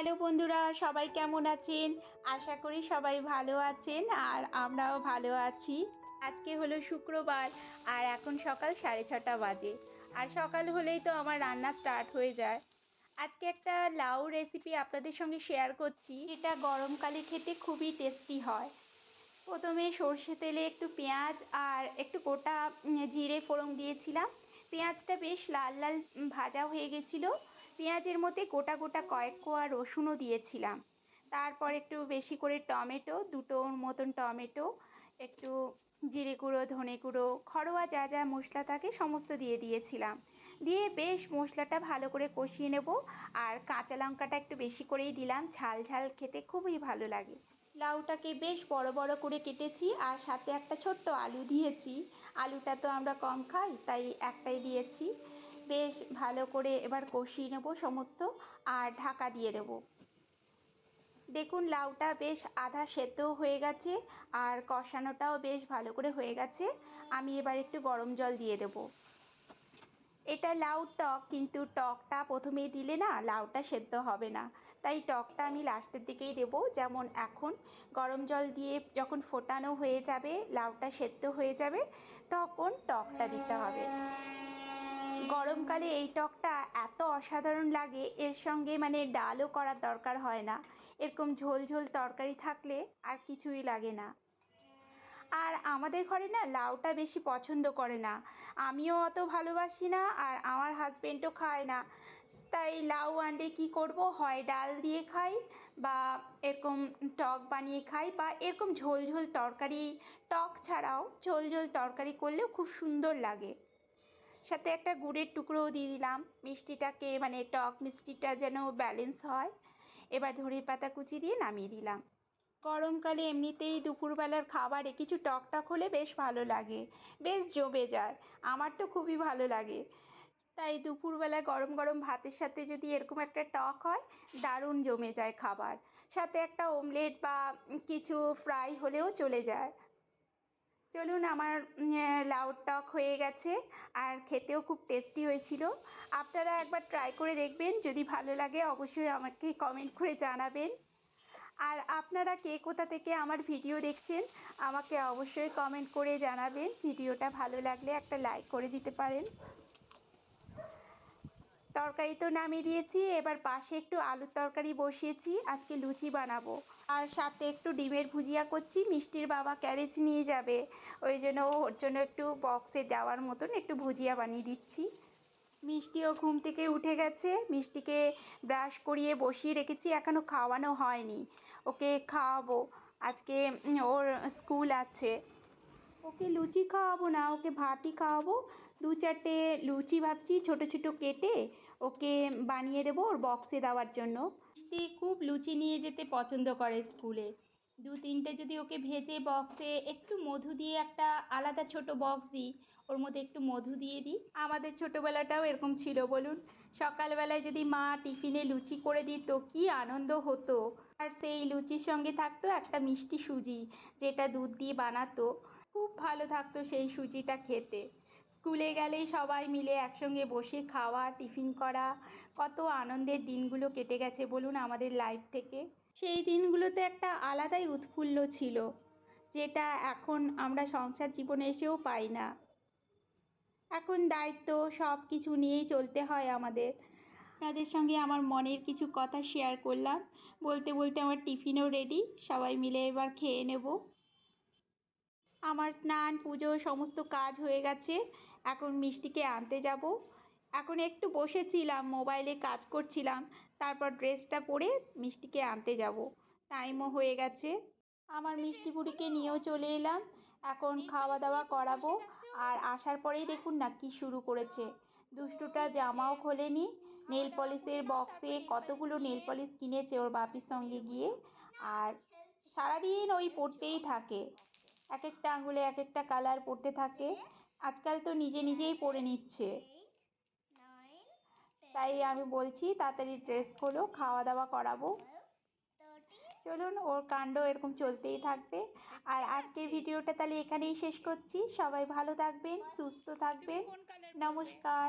Hello বন্ধুরা, সবাই কেমন আছেন? আশা করি সবাই ভালো আছেন আর আমরাও ভালো আছি। আজকে হলো শুক্রবার আর এখন সকাল সাড়ে ছটা বাজে। আর সকাল হলেই তো আমার রান্না স্টার্ট হয়ে যায়। আজকে একটা লাউ রেসিপি আপনাদের সঙ্গে শেয়ার করছি। এটা গরমকালে খেতে খুবই টেস্টি হয়। প্রথমে সর্ষে তেলে একটু পেঁয়াজ আর একটু গোটা জিরে ফোড়ন দিয়েছিলাম। পেঁয়াজটা বেশ লাল লাল ভাজা হয়ে গেছিল। পেঁয়াজের মধ্যে গোটা গোটা কয়েক কোয়া রসুনও দিয়েছিলাম। তারপর একটু বেশি করে টমেটো দুটোর মতন টমেটো, একটু জিরে গুঁড়ো, ধনে গুঁড়ো, ঘরোয়া যা যা মশলা থাকে সমস্ত দিয়ে দিয়েছিলাম। দিয়ে বেশ মশলাটা ভালো করে কষিয়ে নেব আর কাঁচা লঙ্কাটা একটু বেশি করেই দিলাম। ঝাল ঝাল খেতে খুবই ভালো লাগে। লাউটাকে বেশ বড় বড় করে কেটেছি আর সাথে একটা ছোট্ট আলু দিয়েছি। আলুটা তো আমরা কম খাই, তাই একটাই দিয়েছি। বেশ ভালো করে এবার কষিয়ে নেব সমস্ত আর ঢাকা দিয়ে দেবো। দেখুন লাউটা বেশ আধা সেদ্ধ হয়ে গেছে আর কষানোটাও বেশ ভালো করে হয়ে গেছে। আমি এবার একটু গরম জল দিয়ে দেব। এটা লাউ টক, কিন্তু টকটা প্রথমেই দিলে না লাউটা সেদ্ধ হবে না। তাই টকটা আমি লাস্টের দিকেই দেব। যেমন এখন গরম জল দিয়ে যখন ফোটানো হয়ে যাবে, লাউটা সেদ্ধ হয়ে যাবে, তখন টকটা দিতে হবে। গরমকালে এই টকটা এত অসাধারণ লাগে, এর সঙ্গে মানে ডালও করার দরকার হয় না। এরকম ঝোল ঝোল তরকারি থাকলে আর কিছুই লাগে না। আর আমাদের ঘরে না লাউটা বেশি পছন্দ করে না। আমিও অত ভালোবাসি না আর আমার হাজবেন্ডও খায় না। তাই লাউ আনলে কী করব? হয় ডাল দিয়ে খাই বা এরকম টক বানিয়ে খাই বা এরকম ঝোল ঝোল তরকারি, টক ছাড়াও ঝোল ঝোল তরকারি করলেও খুব সুন্দর লাগে। সাথে একটা গুড়ের টুকরোও দিয়ে দিলাম। মিষ্টিটাকে মানে টক মিষ্টিটা যেন ব্যালেন্স হয়। এবার ধনে পাতা কুচি দিয়ে নামিয়ে দিলাম। গরমকালে এমনিতেই দুপুরবেলার খাবারে কিছু টক টক হলে বেশ ভালো লাগে। বেশ জমে যায়। আমার তো খুবই ভালো লাগে। তাই দুপুরবেলা গরম গরম ভাতের সাথে যদি এরকম একটা টক হয়, দারুণ জমে যায় খাবার। সাথে একটা ওমলেট বা কিছু ফ্রাই হলেও চলে যায়। চলুন আমার লাউ টক হয়ে গেছে আর খেতেও খুব টেস্টি হয়েছিল। আপনারা একবার ট্রাই করে দেখবেন, যদি ভালো লাগে অবশ্যই আমাকে কমেন্ট করে জানাবেন। আর আপনারা কে কোথা থেকে আমার ভিডিও দেখছেন, আমাকে অবশ্যই কমেন্ট করে জানাবেন। ভিডিওটা ভালো লাগলে একটা লাইক করে দিতে পারেন। তরকারি তো নামিয়ে দিয়েছি, এবার পাশে একটু আলুর তরকারি বসিয়েছি, আজকে লুচি বানাবো। আর সাথে একটু ডিমের ভুজিয়া করছি, মিষ্টির বাবা ক্যারেজ নিয়ে যাবে, ওই জন্য ওর জন্য একটু বক্সে দেওয়ার মতন একটু ভুজিয়া বানিয়ে দিচ্ছি। মিষ্টিও ঘুম থেকে উঠে গেছে, মিষ্টিকে ব্রাশ করিয়ে বসিয়ে রেখেছি এখনও খাওয়ানো হয়নি, ওকে খাওয়াবো। আজকে ওর স্কুল আছে। ওকে লুচি খাওয়াবো না, ওকে ভাতই খাওয়াবো। দু চারটে লুচি ভাবছি, ছোটো ছোটো কেটে ওকে বানিয়ে দেবো ওর বক্সে দেওয়ার জন্য। মিষ্টি খুব লুচি নিয়ে যেতে পছন্দ করে স্কুলে। দু তিনটে যদি ওকে ভেজে বক্সে একটু মধু দিয়ে একটা আলাদা ছোট বক্স দিই, ওর মধ্যে একটু মধু দিয়ে দিই। আমাদের ছোটোবেলাটাও এরকম ছিল, বলুন। সকালবেলায় যদি মা টিফিনে লুচি করে দিত, কী আনন্দ হতো। আর সেই লুচির সঙ্গে থাকতো একটা মিষ্টি সুজি, যেটা দুধ দিয়ে বানাতো। খুব ভালো থাকতো সেই সুজিটা খেতে। স্কুলে গেলেই সবাই মিলে একসঙ্গে বসে খাওয়া, টিফিন করা, কত আনন্দের দিনগুলো কেটে গেছে বলুন আমাদের লাইফ থেকে। সেই দিনগুলোতে একটা আলাদাই উৎফুল্ল ছিল, যেটা এখন আমরা সংসার জীবনে এসেও পাই না। এখন দায়িত্ব সব কিছু নিয়েই চলতে হয় আমাদের। আপনাদের সঙ্গে আমার মনের কিছু কথা শেয়ার করলাম। বলতে বলতে আমার টিফিনও রেডি সবাই মিলে এবার খেয়ে নেব। আমার স্নান, পুজো, সমস্ত কাজ হয়ে গেছে। এখন মিষ্টিকে আনতে যাব। এখন একটু বসেছিলাম, মোবাইলে কাজ করছিলাম। তারপর ড্রেসটা পরে মিষ্টিকে আনতে যাব। টাইমও হয়ে গেছে। আমার মিষ্টি বুড়িকে নিয়েও চলে এলাম। এখন খাওয়া দাওয়া করাবো। আর আসার পরেই দেখুন না কি শুরু করেছে। দুষ্টুটা জামাও খোলেনি। নেল পলিশের বক্সে কতগুলো নেল পলিশ কিনেছে ওর বাপির সঙ্গে গিয়ে। আর সারাদিন ওই পড়তেই থাকে। এক একটা আঙুলে এক একটা কালার পড়তে থাকে। আজকাল তো নিজে নিজেই পড়ে নিচ্ছে। তাই আমি বলছি তাড়াতাড়ি ড্রেস খোলো খাওয়া দাওয়া করাবো। চলুন ওর কাণ্ড এরকম চলতেই থাকবে। আর আজকের ভিডিওটা তাহলে এখানেই শেষ করছি। সবাই ভালো থাকবেন সুস্থ থাকবেন। নমস্কার।